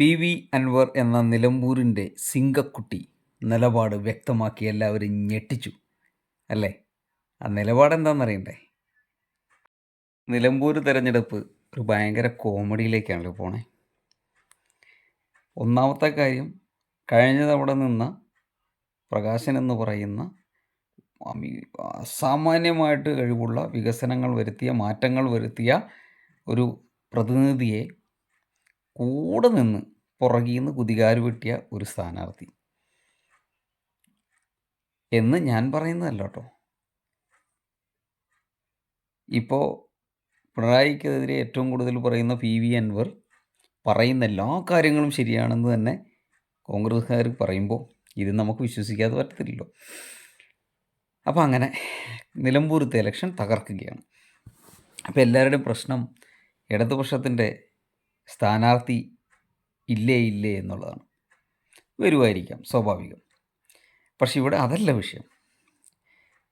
P V Anwar എന്ന നിലമ്പൂരിന്റെ സിംഗക്കുട്ടി നിലപാട് വ്യക്തമാക്കി എല്ലാവരും ഞെട്ടിച്ചു അല്ലേ? ആ നിലപാട് എന്താണെന്നറിയണ്ടേ? നിലമ്പൂർ തിരഞ്ഞെടുപ്പ് ഒരു ഭയങ്കര കോമഡിയിലേക്കാണല്ലോ പോണേ. ഒന്നാമത്തെ കാര്യം കഴിഞ്ഞ തവണ നിന്ന പ്രകാശൻ എന്ന് പറയുന്ന അസാമാന്യമായിട്ട് കഴിവുള്ള വികസനങ്ങൾ വരുത്തിയ മാറ്റങ്ങൾ വരുത്തിയ ഒരു പ്രതിനിധിയെ കൂടെ നിന്ന് പുറകിൽ നിന്ന് കുതികാര് വെട്ടിയ ഒരു സ്ഥാനാർത്ഥി. എന്ന് ഞാൻ പറയുന്നതല്ല കേട്ടോ. ഇപ്പോൾ പിണറായിക്കെതിരെ ഏറ്റവും കൂടുതൽ പറയുന്ന പി വി അൻവർ പറയുന്ന എല്ലാ കാര്യങ്ങളും ശരിയാണെന്ന് തന്നെ കോൺഗ്രസ്സുകാർ പറയുമ്പോൾ ഇത് നമുക്ക് വിശ്വസിക്കാതെ പറ്റത്തില്ലല്ലോ. അപ്പോൾ അങ്ങനെ നിലമ്പൂരത്തെ ഇലക്ഷൻ തകർക്കുകയാണ്. അപ്പോൾ എല്ലാവരുടെയും പ്രശ്നം ഇടതുപക്ഷത്തിന്റെ സ്ഥാനാർത്ഥി ഇല്ലേ ഇല്ലേ എന്നുള്ളതാണ്. വരുമായിരിക്കാം സ്വാഭാവികം. പക്ഷെ ഇവിടെ അതല്ല വിഷയം.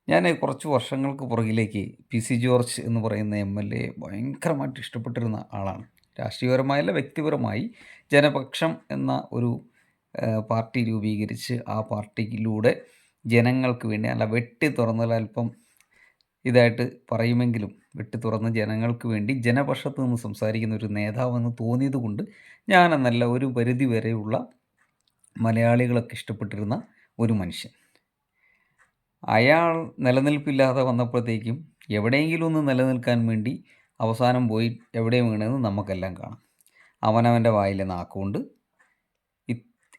ഞാൻ കുറച്ച് വർഷങ്ങൾക്ക് പുറകിലേക്ക് പി സി ജോർജ് എന്ന് പറയുന്ന എം എൽ എ ഭയങ്കരമായിട്ട് ഇഷ്ടപ്പെട്ടിരുന്ന ആളാണ്. രാഷ്ട്രീയപരമായല്ല വ്യക്തിപരമായി ജനപക്ഷം എന്ന ഒരു പാർട്ടി രൂപീകരിച്ച് ആ പാർട്ടിയിലൂടെ ജനങ്ങൾക്ക് വേണ്ടി അല്ല വെട്ടി തുറന്നാൽ ഇതായിട്ട് പറയുമെങ്കിലും വെട്ടി തുറന്ന് ജനങ്ങൾക്ക് വേണ്ടി ജനപക്ഷത്ത് നിന്ന് സംസാരിക്കുന്ന ഒരു നേതാവെന്ന് തോന്നിയത് കൊണ്ട് ഞാനെന്നല്ല ഒരു പരിധി വരെയുള്ള മലയാളികളൊക്കെ ഇഷ്ടപ്പെട്ടിരുന്ന ഒരു മനുഷ്യൻ. അയാൾ നിലനിൽപ്പില്ലാതെ വന്നപ്പോഴത്തേക്കും എവിടെയെങ്കിലും ഒന്ന് നിലനിൽക്കാൻ വേണ്ടി അവസാനം പോയി എവിടെ വീണെന്ന് നമുക്കെല്ലാം കാണാം. അവനവന്റെ വായിലെ നാക്കുകൊണ്ട്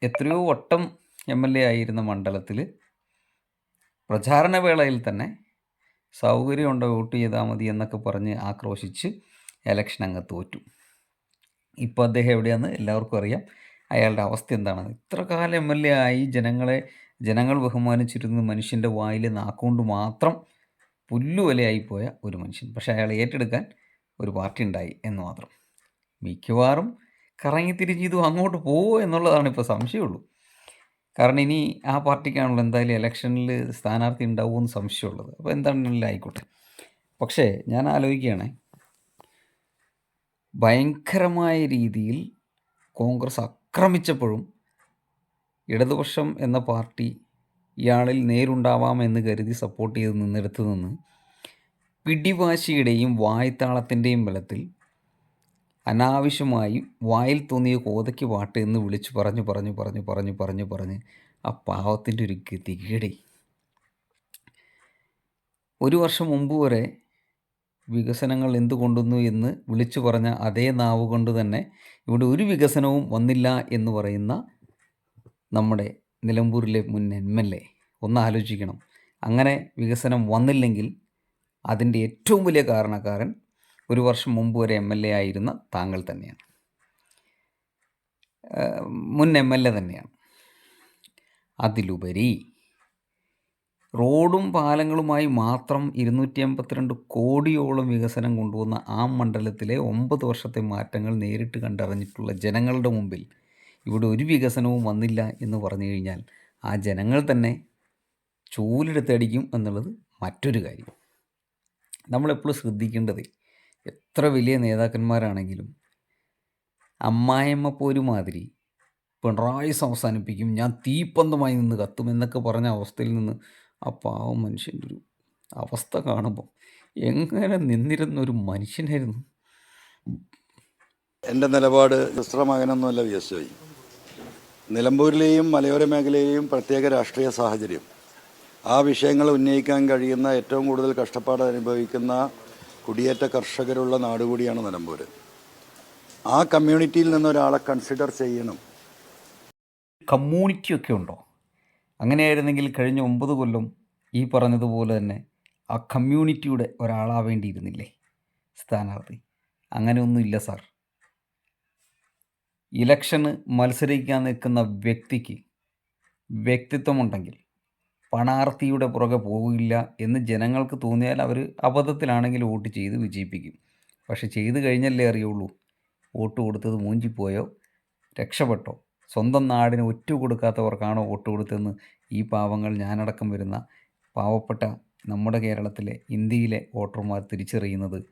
എത്രയോ വട്ടം എം എൽ എ ആയിരുന്ന മണ്ഡലത്തിൽ പ്രചാരണ വേളയിൽ തന്നെ സൗകര്യമുണ്ടോ വോട്ട് ചെയ്താൽ മതി എന്നൊക്കെ പറഞ്ഞ് ആക്രോശിച്ച് ഇലക്ഷൻ അങ്ങ് തോറ്റു. ഇപ്പോൾ അദ്ദേഹം എവിടെയാണെന്ന് എല്ലാവർക്കും അറിയാം. അയാളുടെ അവസ്ഥ എന്താണ്? ഇത്ര കാലം എം എൽ എ ആയി ജനങ്ങളെ ജനങ്ങൾ ബഹുമാനിച്ചിരുന്ന മനുഷ്യന്റെ വായിൽ നാക്കുകൊണ്ട് മാത്രം പുല്ലുവലയായിപ്പോയ ഒരു മനുഷ്യൻ. പക്ഷേ അയാൾ ഏറ്റെടുക്കാൻ ഒരു പാർട്ടി ഉണ്ടായി എന്ന് മാത്രം. മിക്കവാറും കറങ്ങി തിരിഞ്ഞ് ഇതും അങ്ങോട്ട് പോവോ എന്നുള്ളതാണ് ഇപ്പോൾ സംശയമുള്ളൂ. കാരണം ഇനി ആ പാർട്ടിക്കാണല്ലോ എന്തായാലും ഇലക്ഷനിൽ സ്ഥാനാർത്ഥി ഉണ്ടാവുമെന്ന് സംശയമുള്ളത്. അപ്പോൾ എന്താണെങ്കിലും ആയിക്കോട്ടെ? പക്ഷേ ഞാൻ ആലോചിക്കുകയാണ്. ഭയങ്കരമായ രീതിയിൽ കോൺഗ്രസ് ആക്രമിച്ചപ്പോഴും ഇടതുപക്ഷം എന്ന പാർട്ടി ഇയാളിൽ നേരുണ്ടാവാമെന്ന് കരുതി സപ്പോർട്ട് ചെയ്ത് നിന്നെടുത്ത് നിന്ന് പിടിവാശിയുടെയും വായ്ത്താളത്തിന്റെയും ബലത്തിൽ അനാവശ്യമായി വായിൽ തോന്നിയ കോതയ്ക്ക് പാട്ട് എന്ന് വിളിച്ചു പറഞ്ഞു പറഞ്ഞു പറഞ്ഞു പറഞ്ഞു പറഞ്ഞു പറഞ്ഞ് ആ പാവത്തിന്റെ ഒരു ഗതികേടി ഒരു വർഷം മുമ്പ് വരെ വികസനങ്ങൾ എന്തുകൊണ്ടുന്നു എന്ന് വിളിച്ചു പറഞ്ഞ അതേ നാവ് കൊണ്ട് തന്നെ ഇവിടെ ഒരു വികസനവും വന്നില്ല എന്ന് പറയുന്ന നമ്മുടെ നിലമ്പൂരിലെ മുൻ എം എൽ എ. ഒന്ന് ആലോചിക്കണം. അങ്ങനെ വികസനം വന്നില്ലെങ്കിൽ അതിന്റെ ഏറ്റവും വലിയ കാരണക്കാരൻ ഒരു വർഷം മുമ്പ് വരെ എം എൽ എ ആയിരുന്ന താങ്കൾ തന്നെയാണ്. മുൻ എം എൽ എ തന്നെയാണ്. അതിലുപരി റോഡും പാലങ്ങളുമായി മാത്രം ഇരുന്നൂറ്റി എൺപത്തിരണ്ട് കോടിയോളം വികസനം കൊണ്ടുവന്ന ആ മണ്ഡലത്തിലെ ഒമ്പത് വർഷത്തെ മാറ്റങ്ങൾ നേരിട്ട് കണ്ടറിഞ്ഞിട്ടുള്ള ജനങ്ങളുടെ മുമ്പിൽ ഇവിടെ ഒരു വികസനവും വന്നില്ല എന്ന് പറഞ്ഞു കഴിഞ്ഞാൽ ആ ജനങ്ങൾ തന്നെ ചൂലെടുത്തടിക്കും എന്നുള്ളത് മറ്റൊരു കാര്യം. നമ്മളെപ്പോഴും ശ്രദ്ധിക്കേണ്ടത് എത്ര വലിയ നേതാക്കന്മാരാണെങ്കിലും അമ്മായിമ്മ പോരുമാതിരി പിണറായി അവസാനിപ്പിക്കും ഞാൻ തീപ്പന്തമായി നിന്ന് കത്തും എന്നൊക്കെ പറഞ്ഞ അവസ്ഥയിൽ നിന്ന് ആ പാവം മനുഷ്യന്റെ ഒരു അവസ്ഥ കാണുമ്പോൾ എങ്ങനെ നിന്നിരുന്ന ഒരു മനുഷ്യനായിരുന്നു? എന്റെ നിലപാട് മിശ്രമകനൊന്നുമല്ല വി എസ് ഐ. നിലമ്പൂരിലെയും മലയോര മേഖലയിലെയും പ്രത്യേക രാഷ്ട്രീയ സാഹചര്യം. ആ വിഷയങ്ങൾ ഉന്നയിക്കാൻ കഴിയുന്ന ഏറ്റവും കൂടുതൽ കഷ്ടപ്പാട് അനുഭവിക്കുന്ന കുടിയേറ്റ കർഷകരുള്ള നാട് കൂടിയാണ് നിലമ്പൂർ ആ കമ്മ്യൂണിറ്റിയിൽ നിന്ന് ഒരാളെ കൺസിഡർ ചെയ്യണം. കമ്മ്യൂണിറ്റിയൊക്കെ ഉണ്ടോ? അങ്ങനെയായിരുന്നെങ്കിൽ കഴിഞ്ഞ ഒമ്പത് കൊല്ലം ഈ പറഞ്ഞതുപോലെ തന്നെ ആ കമ്മ്യൂണിറ്റിയുടെ ഒരാളാവേണ്ടിയിരുന്നില്ലേ സ്ഥാനാർത്ഥി? അങ്ങനെയൊന്നുമില്ല സാർ. ഇലക്ഷന് മത്സരിക്കാൻ നിൽക്കുന്ന വ്യക്തിക്ക് വ്യക്തിത്വമുണ്ടെങ്കിൽ പണാർത്ഥിയുടെ പുറകെ പോകില്ല എന്ന് ജനങ്ങൾക്ക് തോന്നിയാൽ അവർ അബദ്ധത്തിലാണെങ്കിൽ വോട്ട് ചെയ്ത് വിജയിപ്പിക്കും. പക്ഷെ ചെയ്തു കഴിഞ്ഞല്ലേ അറിയുള്ളൂ. വോട്ട് കൊടുത്തത് മൂഞ്ചിപ്പോയോ? രക്ഷപ്പെട്ടോ? സ്വന്തം നാടിന് ഒറ്റ കൊടുക്കാത്തവർക്കാണോ വോട്ട് കൊടുത്തതെന്ന് ഈ പാവങ്ങൾ ഞാനടക്കം വരുന്ന പാവപ്പെട്ട നമ്മുടെ കേരളത്തിലെ ഇന്ത്യയിലെ വോട്ടർമാർ തിരിച്ചറിയുന്നത്.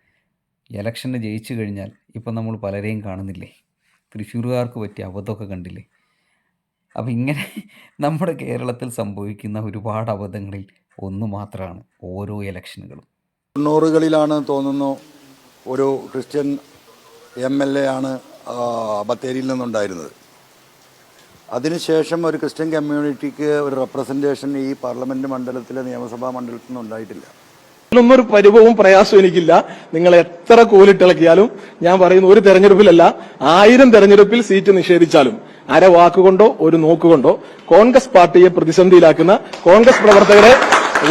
ഇലക്ഷന് ജയിച്ചു കഴിഞ്ഞാൽ ഇപ്പം നമ്മൾ പലരെയും കാണുന്നില്ലേ? തൃശ്ശൂരുകാർക്ക് പറ്റിയ അബദ്ധമൊക്കെ കണ്ടില്ലേ? അപ്പം ഇങ്ങനെ നമ്മുടെ കേരളത്തിൽ സംഭവിക്കുന്ന ഒരുപാട് അബദ്ധങ്ങളിൽ ഒന്ന് മാത്രമാണ് ഓരോ ഇലക്ഷനുകളും. തൊണ്ണൂറുകളിലാണ് തോന്നുന്നു ഒരു ക്രിസ്ത്യൻ എം എൽ എ ആണ് ബത്തേരിയിൽ നിന്നുണ്ടായിരുന്നത്. അതിനുശേഷം ഒരു ക്രിസ്ത്യൻ കമ്മ്യൂണിറ്റിക്ക് ഒരു റെപ്രസെന്റേഷൻ ഈ പാർലമെന്റ് മണ്ഡലത്തിലെ നിയമസഭാ മണ്ഡലത്തിൽ നിന്നും ഉണ്ടായിട്ടില്ല. ഒരു പരിഭവവും പ്രയാസവും എനിക്കില്ല. നിങ്ങൾ എത്ര കോലിട്ടിളക്കിയാലും ഞാൻ പറയുന്ന ഒരു തെരഞ്ഞെടുപ്പിലല്ല ആയിരം തെരഞ്ഞെടുപ്പിൽ സീറ്റ് നിഷേധിച്ചാലും. അര വാക്കുകൊണ്ടോ ഒരു നോക്കുകൊണ്ടോ കോൺഗ്രസ് പാർട്ടിയെ പ്രതിസന്ധിയിലാക്കുന്ന കോൺഗ്രസ് പ്രവർത്തകരെ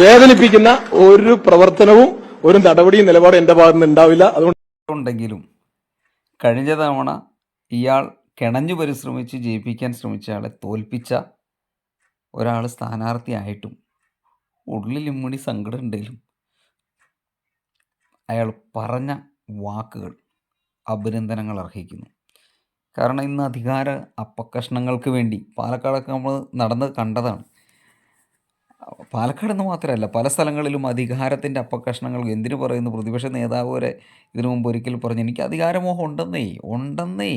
വേദനിപ്പിക്കുന്ന ഒരു പ്രവർത്തനവും ഒരു നടപടിയും നിലപാടും എന്റെ ഭാഗത്ത് നിന്ന് ഉണ്ടാവില്ല. അതുകൊണ്ട് ഉണ്ടെങ്കിലും കഴിഞ്ഞ തവണ ഇയാൾ കിണഞ്ഞു പരിശ്രമിച്ച് ജയിപ്പിക്കാൻ ശ്രമിച്ച ആളെ തോൽപ്പിച്ച ഒരാൾ സ്ഥാനാർത്ഥിയായിട്ടും ഉള്ളിൽ ഇമ്മണി സങ്കടം ഉണ്ടെങ്കിലും അയാൾ പറഞ്ഞ വാക്കുകൾ അഭിനന്ദനങ്ങൾ അർഹിക്കുന്നു. കാരണം ഇന്ന് അധികാര അപ്പക്കഷ്ണങ്ങൾക്ക് വേണ്ടി പാലക്കാടൊക്കെ നമ്മൾ നടന്ന് കണ്ടതാണ്. പാലക്കാട് എന്ന് മാത്രമല്ല പല സ്ഥലങ്ങളിലും അധികാരത്തിന്റെ അപ്പക്കഷ്ണങ്ങൾ എന്തിനു പറയുന്നു? പ്രതിപക്ഷ നേതാവ് വരെ ഇതിനു മുമ്പ് ഒരിക്കൽ പറഞ്ഞു എനിക്ക് അധികാരമോഹം ഉണ്ടെന്നേ ഉണ്ടെന്നേ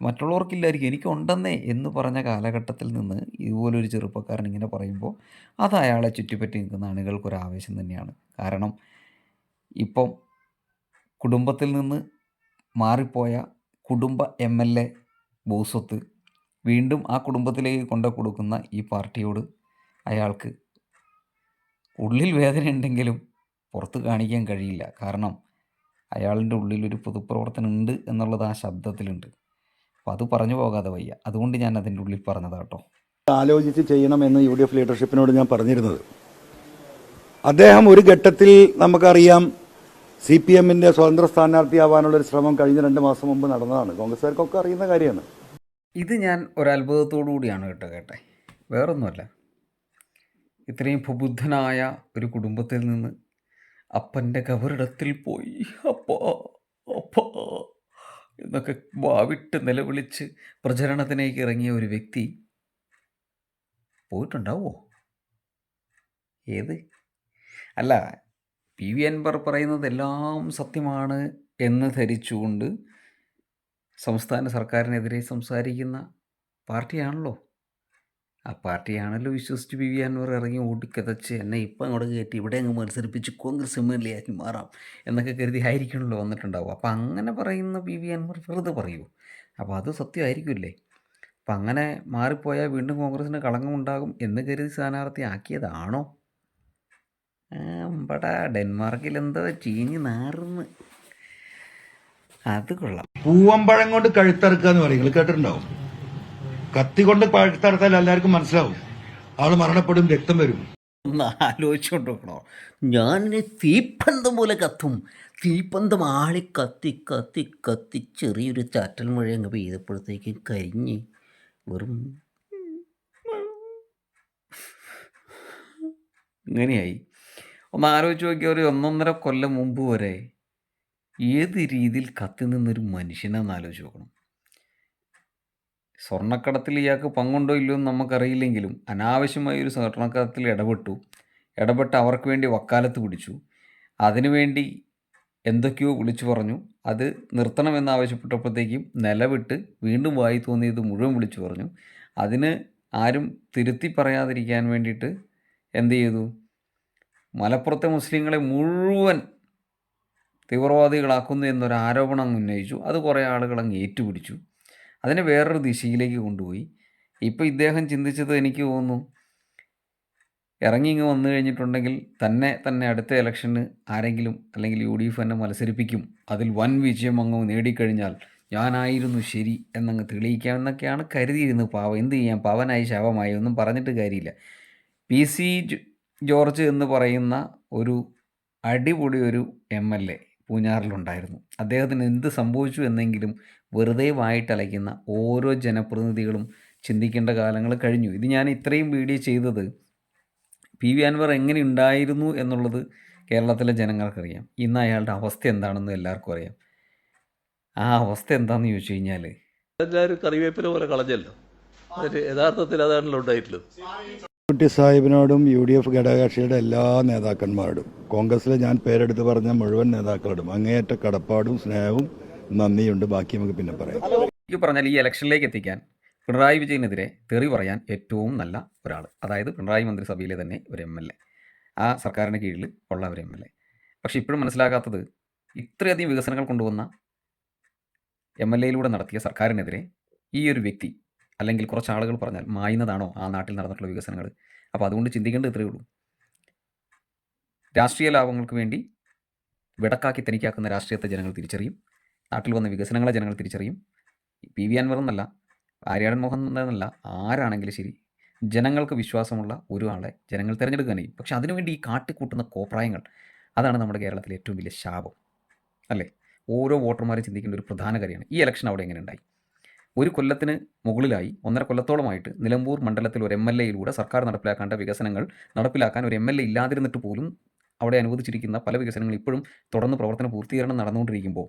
മറ്റുള്ളവർക്കില്ലായിരിക്കും എനിക്കുണ്ടെന്നേ എന്ന് പറഞ്ഞ കാലഘട്ടത്തിൽ നിന്ന് ഇതുപോലൊരു ചെറുപ്പക്കാരൻ ഇങ്ങനെ പറയുമ്പോൾ അത് അയാളെ ചുറ്റിപ്പറ്റി നിൽക്കുന്ന അണികൾക്കൊരു ആവേശം തന്നെയാണ്. കാരണം ഇപ്പം കുടുംബത്തിൽ നിന്ന് മാറിപ്പോയ കുടുംബ എം എൽ എ ഭൂസ്വത്ത് വീണ്ടും ആ കുടുംബത്തിലേക്ക് കൊണ്ടു കൊടുക്കുന്ന ഈ പാർട്ടിയോട് അയാൾക്ക് ഉള്ളിൽ വേദന ഉണ്ടെങ്കിലും പുറത്ത് കാണിക്കാൻ കഴിയില്ല. കാരണം അയാളുടെ ഉള്ളിലൊരു പൊതുപ്രവർത്തനം ഉണ്ട് എന്നുള്ളത് ആ ശബ്ദത്തിലുണ്ട്. അപ്പോൾ അത് പറഞ്ഞു പോകാതെ വയ്യ. അതുകൊണ്ട് ഞാൻ അതിന്റെ ഉള്ളിൽ പറഞ്ഞതാട്ടോ. ആലോചിച്ച് ചെയ്യണമെന്ന് യു ഡി എഫ് ലീഡർഷിപ്പിനോട് ഞാൻ പറഞ്ഞിരുന്നത്. അദ്ദേഹം ഒരു ഘട്ടത്തിൽ നമുക്കറിയാം സി പി എമ്മിന്റെ സ്വതന്ത്ര സ്ഥാനാർത്ഥിയാവാനുള്ളൊരു ശ്രമം കഴിഞ്ഞ രണ്ട് മാസം മുമ്പ് നടന്നതാണ്. കോൺഗ്രസ്സുകാർക്കൊക്കെ അറിയുന്ന കാര്യമാണ്. ഇത് ഞാൻ ഒരത്ഭുതത്തോടു കൂടിയാണ് കേട്ടോ കേട്ടെ. വേറൊന്നുമല്ല. ഇത്രയും പ്രബുദ്ധനായ ഒരു കുടുംബത്തിൽ നിന്ന് അപ്പന്റെ കബറിടത്തിൽ പോയി. അപ്പാ അപ്പാ എന്നൊക്കെ വാവിട്ട് നിലവിളിച്ച് പ്രചരണത്തിലേക്ക് ഇറങ്ങിയ ഒരു വ്യക്തി പോയിട്ടുണ്ടാവോ ഏത്? അല്ല പി വി അൻവർ പറയുന്നത് എല്ലാം സത്യമാണ് എന്ന് ധരിച്ചുകൊണ്ട് സംസ്ഥാന സർക്കാരിനെതിരെ സംസാരിക്കുന്ന പാർട്ടിയാണല്ലോ. ആ പാർട്ടിയാണല്ലോ വിശ്വസിച്ച് പി വി അൻവർ ഇറങ്ങി ഓടിക്കതച്ച് എന്നെ ഇപ്പം അങ്ങോട്ട് കയറ്റി ഇവിടെ അങ്ങ് മത്സരിപ്പിച്ച് കോൺഗ്രസ് എം എൽ എ ആക്കി മാറാം എന്നൊക്കെ കരുതി ആയിരിക്കണമല്ലോ വന്നിട്ടുണ്ടാവും. അപ്പം അങ്ങനെ പറയുന്ന പി വി അൻവർ വെറുതെ പറയൂ. അപ്പോൾ അത് സത്യമായിരിക്കില്ലേ അപ്പം അങ്ങനെ മാറിപ്പോയാൽ വീണ്ടും കോൺഗ്രസിന് കളങ്കമുണ്ടാകും എന്ന് കരുതി സ്ഥാനാർത്ഥി ആക്കിയതാണോ? അമ്പടാ ഡെൻമാർക്കിൽ എന്തോ ചീഞ്ഞ് നാറുന്ന്. അത് കൊള്ളാം. പൂവമ്പഴം കൊണ്ട് കഴുത്തറുക്കുക എന്ന് പറയും. കേട്ടിട്ടുണ്ടാവും. കത്തി കൊണ്ട് കഴുത്തറുത്താൽ എല്ലാവർക്കും മനസ്സിലാവും. ആൾ മരണപ്പെടും രക്തം വരും. ഒന്ന് നോക്കണോ? ഞാനിനി തീപ്പന്തം പോലെ കത്തും. തീപ്പന്തം ആളി കത്തി കത്തി കത്തി ചെറിയൊരു ചാറ്റൽ മഴ അങ്ങ് പെയ്തപ്പോഴത്തേക്കും കരിഞ്ഞ് വെറും ഇങ്ങനെയായി. ഒന്ന് ആലോചിച്ച് നോക്കിയാൽ ഒരു ഒന്നൊന്നര കൊല്ലം മുമ്പ് വരെ ഏത് രീതിയിൽ കത്തി നിന്നൊരു മനുഷ്യനെന്ന് ആലോചിച്ച് നോക്കണം. സ്വർണക്കടത്തിൽ ഇയാൾക്ക് പങ്കുണ്ടോ ഇല്ലയോ എന്ന് നമുക്കറിയില്ലെങ്കിലും അനാവശ്യമായ ഒരു സ്വർണക്കടത്തിൽ ഇടപെട്ടു. ഇടപെട്ട് അവർക്ക് വേണ്ടി വക്കാലത്ത് പിടിച്ചു. അതിനുവേണ്ടി എന്തൊക്കെയോ വിളിച്ചു പറഞ്ഞു. അത് നിർത്തണമെന്ന് ആവശ്യപ്പെട്ടപ്പോഴത്തേക്കും നിലവിട്ട് വീണ്ടും വായി തോന്നിയത് മുഴുവൻ വിളിച്ചു പറഞ്ഞു. അതിന് ആരും തിരുത്തി പറയാതിരിക്കാൻ വേണ്ടിയിട്ട് എന്ത് ചെയ്തു? മലപ്പുറത്തെ മുസ്ലിങ്ങളെ മുഴുവൻ തീവ്രവാദികളാക്കുന്നു എന്നൊരു ആരോപണം അങ്ങ് ഉന്നയിച്ചു. അത് കുറേ ആളുകൾ അങ്ങ് ഏറ്റുപിടിച്ചു. അതിനെ വേറൊരു ദിശയിലേക്ക് കൊണ്ടുപോയി. ഇപ്പോൾ ഇദ്ദേഹം ചിന്തിച്ചത് എനിക്ക് തോന്നുന്നു ഇറങ്ങി ഇങ്ങ് വന്നു കഴിഞ്ഞിട്ടുണ്ടെങ്കിൽ തന്നെ തന്നെ അടുത്ത ഇലക്ഷന് ആരെങ്കിലും അല്ലെങ്കിൽ യു ഡി എഫ് തന്നെ മത്സരിപ്പിക്കും. അതിൽ വൻ വിജയം അങ്ങ് നേടിക്കഴിഞ്ഞാൽ ഞാനായിരുന്നു ശരി എന്നങ്ങ് തെളിയിക്കാമെന്നൊക്കെയാണ് കരുതിയിരുന്നത് പാവം. എന്ത് ചെയ്യാം? പവനായി ശവമായി ഒന്നും പറഞ്ഞിട്ട് കാര്യമില്ല. പി സി ജോർജ് എന്ന് പറയുന്ന ഒരു അടിപൊളി ഒരു എം എൽ എ പൂഞ്ഞാറിലുണ്ടായിരുന്നു. അദ്ദേഹത്തിന് എന്ത് സംഭവിച്ചു എന്നെങ്കിലും വെറുതെ വായിട്ടലയ്ക്കുന്ന ഓരോ ജനപ്രതിനിധികളും ചിന്തിക്കേണ്ട കാലങ്ങൾ കഴിഞ്ഞു. ഇത് ഞാൻ ഇത്രയും വീഡിയോ ചെയ്തത് പി വി അൻവർ എങ്ങനെ ഉണ്ടായിരുന്നു എന്നുള്ളത് കേരളത്തിലെ ജനങ്ങൾക്കറിയാം. ഇന്ന് അയാളുടെ അവസ്ഥ എന്താണെന്ന് എല്ലാവർക്കും അറിയാം. ആ അവസ്ഥ എന്താണെന്ന് ചോദിച്ചു കഴിഞ്ഞാൽ എല്ലാവരും കറിവേപ്പില പോലെ കളഞ്ഞല്ലോ. യഥാർത്ഥത്തിൽ അതാണല്ലോ ഉണ്ടായിട്ടുള്ളത്. കുട്ടി സാഹിബിനോടും യു ഡി എഫ് ഘടകകക്ഷിയുടെ എല്ലാ നേതാക്കന്മാരോടും. കോൺഗ്രസിലെ ഞാൻ പേരെടുത്ത് പറഞ്ഞ മുഴുവൻ നേതാക്കളോടും. അങ്ങേയറ്റ കടപ്പാടും സ്നേഹവും നന്ദിയുണ്ട്. ബാക്കി നമുക്ക് പിന്നെ പറയാം. ഈ പറഞ്ഞാൽ ഈ ഇലക്ഷനിലേക്ക് എത്തിക്കാൻ പിണറായി വിജയനെതിരെ തെറി പറയാൻ ഏറ്റവും നല്ല ഒരാൾ അതായത് പിണറായി മന്ത്രിസഭയിലെ തന്നെ ഒരു എം എൽ എ. ആ സർക്കാരിന് കീഴിൽ ഉള്ള ഒരു എം എൽ എ. പക്ഷേ ഇപ്പോഴും മനസ്സിലാകാത്തത് ഇത്രയധികം വികസനങ്ങൾ കൊണ്ടുവന്ന എം എൽ എയിലൂടെ നടത്തിയ സർക്കാരിനെതിരെ ഈ ഒരു വ്യക്തി അല്ലെങ്കിൽ കുറച്ച് ആളുകൾ പറഞ്ഞാൽ മായുന്നതാണോ ആ നാട്ടിൽ നടന്നിട്ടുള്ള വികസനങ്ങൾ? അപ്പോൾ അതുകൊണ്ട് ചിന്തിക്കേണ്ടത് ഇത്രയേ ഉള്ളൂ. രാഷ്ട്രീയ ലാഭങ്ങൾക്ക് വേണ്ടി വിടക്കാക്കി തനിക്കാക്കുന്ന രാഷ്ട്രീയത്തെ ജനങ്ങൾ തിരിച്ചറിയും. നാട്ടിൽ വന്ന വികസനങ്ങളെ ജനങ്ങൾ തിരിച്ചറിയും. പി വി അൻവർ എന്നല്ല ആര്യാടൻ മോഹൻ എന്നല്ല ആരാണെങ്കിലും ശരി ജനങ്ങൾക്ക് വിശ്വാസമുള്ള ഒരു ആളെ ജനങ്ങൾ തിരഞ്ഞെടുക്കുക തന്നെ പക്ഷെ അതിനുവേണ്ടി ഈ കാട്ടിക്കൂട്ടുന്ന കോപ്രായങ്ങൾ അതാണ് നമ്മുടെ കേരളത്തിലെ ഏറ്റവും വലിയ ശാപം. അല്ലേ? ഓരോ വോട്ടർമാരും ചിന്തിക്കേണ്ട ഒരു പ്രധാന കാര്യമാണ്. ഈ ഇലക്ഷൻ അവിടെ എങ്ങനെ ഉണ്ടായി? ഒരു കൊല്ലത്തിന് മുകളിലായി ഒന്നര കൊല്ലത്തോളമായിട്ട് നിലമ്പൂർ മണ്ഡലത്തിൽ ഒരു എം എൽ എയിലൂടെ സർക്കാർ നടപ്പിലാക്കേണ്ട വികസനങ്ങൾ നടപ്പിലാക്കാൻ ഒരു എം എൽ എ ഇല്ലാതിരുന്നിട്ട് പോലും അവിടെ അനുവദിച്ചിരിക്കുന്ന പല വികസനങ്ങൾ ഇപ്പോഴും തുടർന്ന് പ്രവർത്തന പൂർത്തീകരണം നടന്നുകൊണ്ടിരിക്കുമ്പോൾ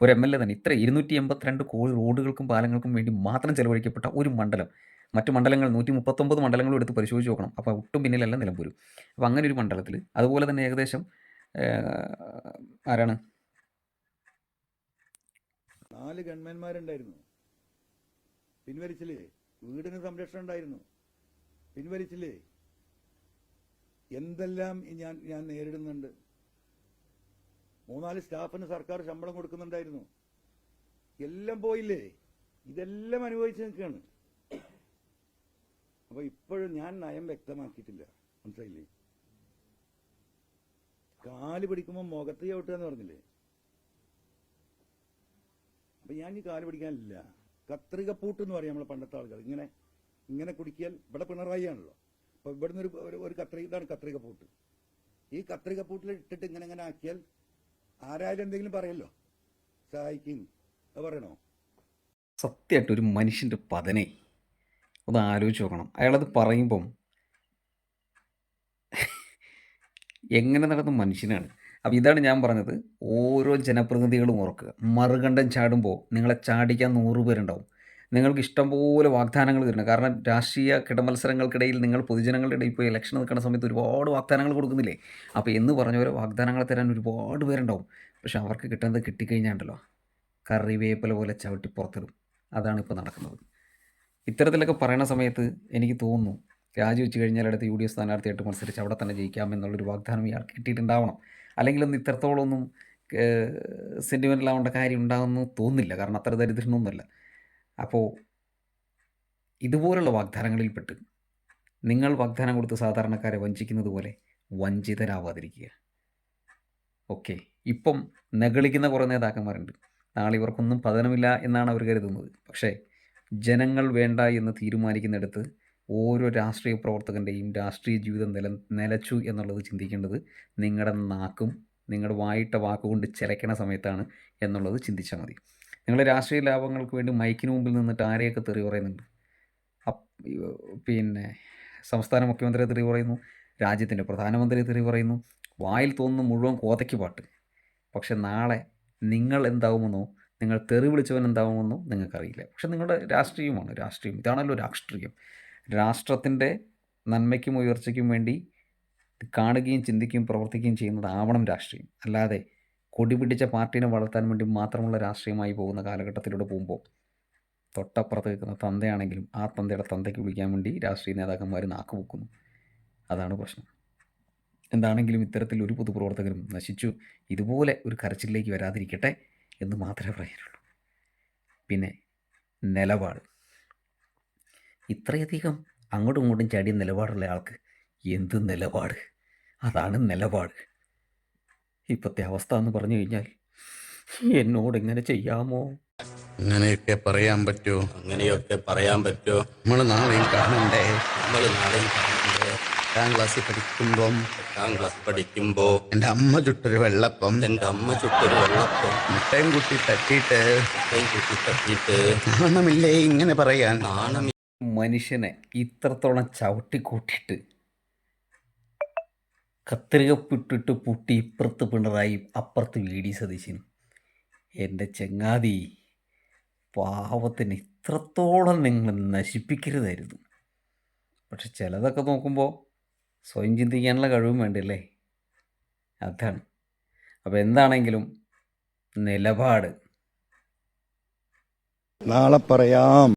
ഒരു എം എൽ എ തന്നെ ഇത്ര ഇരുന്നൂറ്റി എൺപത്തിരണ്ട് കോടി റോഡുകൾക്കും പാലങ്ങൾക്കും വേണ്ടി മാത്രം ചെലവഴിക്കപ്പെട്ട ഒരു മണ്ഡലം മറ്റ് മണ്ഡലങ്ങൾ നൂറ്റി മുപ്പത്തൊമ്പത് മണ്ഡലങ്ങളും എടുത്ത് പരിശോധിച്ച് നോക്കണം. അപ്പോൾ ഒട്ടും പിന്നിലല്ല നിലമ്പൂർ അപ്പോൾ അങ്ങനെ ഒരു മണ്ഡലത്തിൽ അതുപോലെ തന്നെ ഏകദേശം ആരാണ്? നാല് ഗൺമാന്മാരുണ്ടായിരുന്നു. പിൻവലിച്ചില്ലേ? വീടിന് സംരക്ഷണം ഉണ്ടായിരുന്നു. പിൻവലിച്ചില്ലേ? എന്തെല്ലാം ഞാൻ ഞാൻ നേരിടുന്നുണ്ട്? മൂന്നാൽ സ്റ്റാഫിന് സർക്കാർ ശമ്പളം കൊടുക്കുന്നുണ്ടായിരുന്നു. എല്ലാം പോയില്ലേ? ഇതെല്ലാം അനുഭവിച്ച് നിൽക്കുകയാണ്. അപ്പൊ ഇപ്പോഴും ഞാൻ നയം വ്യക്തമാക്കിയിട്ടില്ല. മനസ്സിലായില്ലേ? കാൽ പിടിക്കുമ്പോൾ മുഖത്ത് ചവിട്ടുക എന്ന് പറഞ്ഞില്ലേ? അപ്പൊ ഞാൻ ഈ കാൽ പിടിക്കാനില്ല. കത്രിക പൂട്ട് എന്ന് പറയും നമ്മൾ പണ്ടത്തെ ആൾക്കാർ ഇങ്ങനെ ഇങ്ങനെ കുടിക്കിയാൽ ഇവിടെ പിണറായി ആണല്ലോ അപ്പൊ ഇവിടുന്ന് ഒരു ഒരു- കത്രിക ഇതാണ് കത്രിക പൂട്ട് ഈ കത്രിക പൂട്ടിൽ ഇട്ടിട്ട് ഇങ്ങനെ ഇങ്ങനെ ആക്കിയാൽ ആരായാലും എന്തെങ്കിലും പറയല്ലോ. സഹായിക്കും. അത് പറയണോ? സത്യമായിട്ട് ഒരു മനുഷ്യന്റെ പതനെ. ഒന്ന് ആലോചിച്ച് നോക്കണം. അയാളത് പറയുമ്പം എങ്ങനെ നടന്ന മനുഷ്യനാണ്? അപ്പോൾ ഇതാണ് ഞാൻ പറഞ്ഞത് ഓരോ ജനപ്രതിനിധികളും ഓർക്കുക. മറുകണ്ഠം ചാടുമ്പോൾ നിങ്ങളെ ചാടിക്കാൻ നൂറ് പേരുണ്ടാവും. നിങ്ങൾക്ക് ഇഷ്ടംപോലെ വാഗ്ദാനങ്ങൾ തരണം കാരണം രാഷ്ട്രീയ കിടമത്സരങ്ങൾക്കിടയിൽ നിങ്ങൾ പൊതുജനങ്ങളുടെ ഇടയിൽ പോയി ഇലക്ഷൻ നിൽക്കുന്ന സമയത്ത് ഒരുപാട് വാഗ്ദാനങ്ങൾ കൊടുക്കുന്നില്ലേ? അപ്പോൾ എന്ന് പറഞ്ഞവരെ വാഗ്ദാനങ്ങൾ തരാൻ ഒരുപാട് പേരുണ്ടാവും. പക്ഷെ അവർക്ക് കിട്ടുന്നത് കിട്ടിക്കഴിഞ്ഞാണ്ടല്ലോ. കറിവേപ്പില പോലെ ചവിട്ടി പുറത്തിടും. അതാണ് ഇപ്പോൾ നടക്കുന്നത്. ഇത്തരത്തിലൊക്കെ പറയുന്ന സമയത്ത് എനിക്ക് തോന്നുന്നു രാജിവെച്ച് കഴിഞ്ഞാൽ അടുത്ത് യു ഡി എഫ് സ്ഥാനാർത്ഥിയായിട്ട് മത്സരിച്ച് അവിടെ തന്നെ ജയിക്കാം ജയിക്കാമെന്നുള്ളൊരു വാഗ്ദാനം ഇയാൾക്ക് കിട്ടിയിട്ടുണ്ടാവണം. അല്ലെങ്കിൽ ഒന്നും ഇത്രത്തോളമൊന്നും സെന്റിമെന്റൽ ആവേണ്ട കാര്യം ഉണ്ടാകുമെന്ന് തോന്നുന്നില്ല. കാരണം അത്ര ദരിദ്രനൊന്നുമല്ല. അപ്പോൾ ഇതുപോലുള്ള വാഗ്ദാനങ്ങളിൽപ്പെട്ട് നിങ്ങൾ വാഗ്ദാനം കൊടുത്ത് സാധാരണക്കാരെ വഞ്ചിക്കുന്നത് പോലെ വഞ്ചിതരാവാതിരിക്കുക. ഓക്കെ. ഇപ്പം നകളിക്കുന്ന കുറേ നേതാക്കന്മാരുണ്ട്. നാളെ ഇവർക്കൊന്നും പതനമില്ല എന്നാണ് അവർ കരുതുന്നത്. പക്ഷേ ജനങ്ങൾ വേണ്ട എന്ന് തീരുമാനിക്കുന്നിടത്ത് ഓരോ രാഷ്ട്രീയ പ്രവർത്തകന്റെയും രാഷ്ട്രീയ ജീവിതം നില നിലച്ചു എന്നുള്ളത് ചിന്തിക്കേണ്ടത് നിങ്ങളുടെ നാക്കും നിങ്ങളുടെ വായിട്ട വാക്കുകൊണ്ട് ചിലയ്ക്കണ സമയത്താണ് എന്നുള്ളത് ചിന്തിച്ചാൽ മതി. നിങ്ങൾ രാഷ്ട്രീയ ലാഭങ്ങൾക്ക് വേണ്ടി മൈക്കിന് മുമ്പിൽ നിന്നിട്ട് ആരെയൊക്കെ തെറി പറയുന്നുണ്ട്? പിന്നെ സംസ്ഥാന മുഖ്യമന്ത്രിയെ തെറി പറയുന്നു രാജ്യത്തിന്റെ പ്രധാനമന്ത്രി തെറി പറയുന്നു വായിൽ തോന്നുന്ന മുഴുവൻ കോതയ്ക്ക് പാട്ട്. പക്ഷെ നാളെ നിങ്ങൾ എന്താവുമെന്നോ നിങ്ങൾ തെറി വിളിച്ചവൻ എന്താവുമെന്നോ നിങ്ങൾക്കറിയില്ല. പക്ഷെ നിങ്ങളുടെ രാഷ്ട്രീയമാണ് രാഷ്ട്രീയം. ഇതാണല്ലോ രാഷ്ട്രീയം. രാഷ്ട്രത്തിന്റെ നന്മയ്ക്കും ഉയർച്ചയ്ക്കും വേണ്ടി കാണുകയും ചിന്തിക്കുകയും പ്രവർത്തിക്കുകയും ചെയ്യുന്നതാവണം രാഷ്ട്രീയം. അല്ലാതെ കൊടി പിടിച്ച പാർട്ടീനെ വളർത്താൻ വേണ്ടി മാത്രമുള്ള രാഷ്ട്രീയമായി പോകുന്ന കാലഘട്ടത്തിലൂടെ പോകുമ്പോൾ തൊട്ടപ്പുറത്ത് നിൽക്കുന്ന തന്തയാണെങ്കിലും ആ തന്തയുടെ തന്തയ്ക്ക് വിളിക്കാൻ വേണ്ടി രാഷ്ട്രീയ നേതാക്കന്മാർ നാക്ക് വെക്കുന്നു അതാണ് പ്രശ്നം. എന്താണെങ്കിലും ഇത്തരത്തിൽ ഒരു പൊതുപ്രവർത്തകരും നശിച്ചു. ഇതുപോലെ ഒരു കരച്ചിലേക്ക് വരാതിരിക്കട്ടെ എന്ന് മാത്രമേ പറയാനുള്ളൂ. പിന്നെ നിലപാട്. ഇത്രയധികം അങ്ങോട്ടും ഇങ്ങോട്ടും ചാടിയ നിലപാടുള്ള ആൾക്ക് എന്ത് നിലപാട്? അതാണ് നിലപാട്. ഇപ്പോഴത്തെ അവസ്ഥ എന്ന് പറഞ്ഞു കഴിഞ്ഞാൽ എന്നോട് ഇങ്ങനെ ചെയ്യാമോ? അങ്ങനെയൊക്കെ പറയാൻ പറ്റുമോ? അങ്ങനെയൊക്കെ പറയാൻ പറ്റുമോ? നമ്മൾ നാളെയും കാണണ്ടേ? നമ്മൾ നാളെയും കാണണ്ടേ? എട്ടാം ക്ലാസ്സിൽ പഠിക്കുമ്പോൾ എട്ടാം ക്ലാസ് പഠിക്കുമ്പോൾ എന്റെ അമ്മ ചുട്ടൊരു വെള്ളപ്പം. എന്റെ അമ്മ ചുട്ടൊരു വെള്ളപ്പം. മുട്ടയും കുട്ടി തട്ടിയിട്ട് മുട്ടയും കുട്ടി തട്ടിയിട്ട് നാണമില്ലേ ഇങ്ങനെ പറയാൻ? നാണം മനുഷ്യനെ ഇത്രത്തോളം ചവിട്ടിക്കൂട്ടിയിട്ട് കത്രികപ്പിട്ടിട്ട് പുട്ടി ഇപ്പുറത്ത് പിണറായി അപ്പുറത്ത് വി. ഡി. സതീശനും എന്റെ ചെങ്ങാതി പാവത്തിന് ഇത്രത്തോളം നിങ്ങൾ നശിപ്പിക്കരുതായിരുന്നു. പക്ഷെ ചിലതൊക്കെ നോക്കുമ്പോൾ സ്വയം ചിന്തിക്കാനുള്ള കഴിവും വേണ്ടല്ലേ? അതാണ്. അപ്പോൾ എന്താണെങ്കിലും നിലപാട്. നാളെ പറയാം.